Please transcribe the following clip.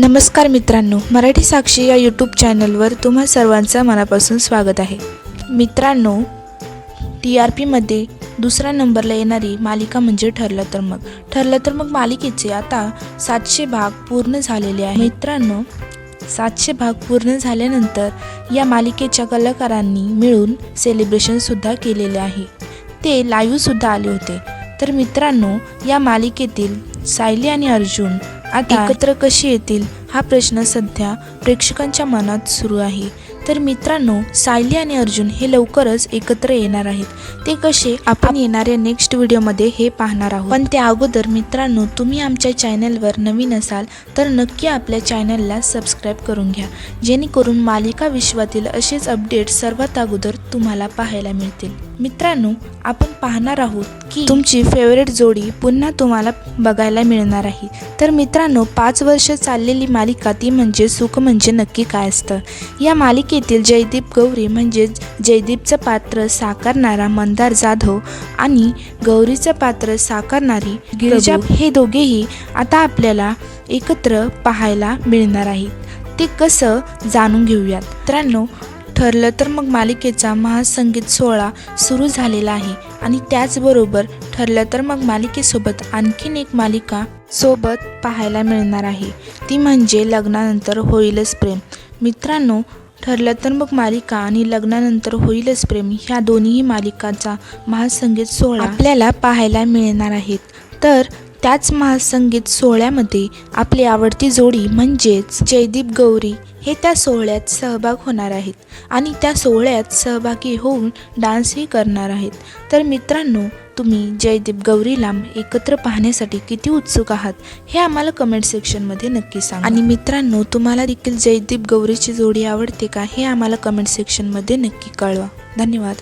नमस्कार मित्रांनो मराठी साक्षी या यूट्यूब चॅनलवर तुम्हा सर्वांचं मनापासून स्वागत आहे. मित्रांनो टी आर पीमध्ये दुसऱ्या नंबरला येणारी मालिका म्हणजे ठरलं तर मग. ठरलं तर मग मालिकेचे आता सातशे भाग पूर्ण झालेले आहे मित्रांनो सातशे भाग पूर्ण झाल्यानंतर या मालिकेच्या कलाकारांनी मिळून सेलिब्रेशनसुद्धा केलेले आहे. ते लाईव्हसुद्धा आले होते. तर मित्रांनो या मालिकेतील सायली आणि अर्जुन आता एकत्र कशी येतील हा प्रश्न सध्या प्रेक्षकांच्या मनात सुरू आहे. तर मित्रांनो सायली आणि अर्जुन हे लवकरच एकत्र येणार आहेत. ते कसे आपण येणाऱ्या नेक्स्ट व्हिडिओमध्ये हे पाहणार आहोत. पण त्या अगोदर मित्रांनो तुम्ही आमच्या चॅनलवर नवीन असाल तर नक्की आपल्या चॅनलला सबस्क्राईब करून घ्या. जेणेकरून मालिका विश्वातील असेच अपडेट सर्वात अगोदर तुम्हाला पाहायला मिळतील. मित्रांनो आपण पाहणार आहोत की तुमची फेवरेट जोडी पुन्हा तुम्हाला बघायला मिळणार आहे. तर मित्रांनो पाच वर्ष चाललेली मालिका ती म्हणजे सुख म्हणजे नक्की काय असतं? या मालिकेतील जयदीप गौरी म्हणजेच जयदीपचं पात्र साकारणारा मंदार जाधव आणि गौरीचं पात्र साकारणारी गिरिजा हे दोघेही आता आपल्याला एकत्र पाहायला मिळणार आहेत. ते कसं जाणून घेऊयात. मित्रांनो ठरलं तर मग मालिकेचा महासंगीत सोहळा सुरू झालेला आहे. आणि त्याचबरोबर ठरलं तर मग मालिकेसोबत आणखीन एक मालिका सोबत पाहायला मिळणार आहे. ती म्हणजे लग्नानंतर होईलच प्रेम. मित्रांनो ठरलं तर मग मालिका आणि लग्नानंतर होईलच प्रेम ह्या दोन्ही मालिकाचा महासंगीत सोहळा आपल्याला पाहायला मिळणार आहेत. तर त्याच महासंगीत सोहळ्यामध्ये आपली आवडती जोडी म्हणजेच जयदीप गौरी हे त्या सोहळ्यात सहभाग होणार आहेत आणि त्या सोहळ्यात सहभागी होऊन डान्सही करणार आहेत. तर मित्रांनो तुम्ही जयदीप गौरीला एकत्र पाहण्यासाठी किती उत्सुक आहात हे आम्हाला कमेंट सेक्शनमध्ये नक्की सांगा. आणि मित्रांनो तुम्हाला देखील जयदीप गौरीची जोडी आवडते का हे आम्हाला कमेंट सेक्शनमध्ये नक्की कळवा. धन्यवाद.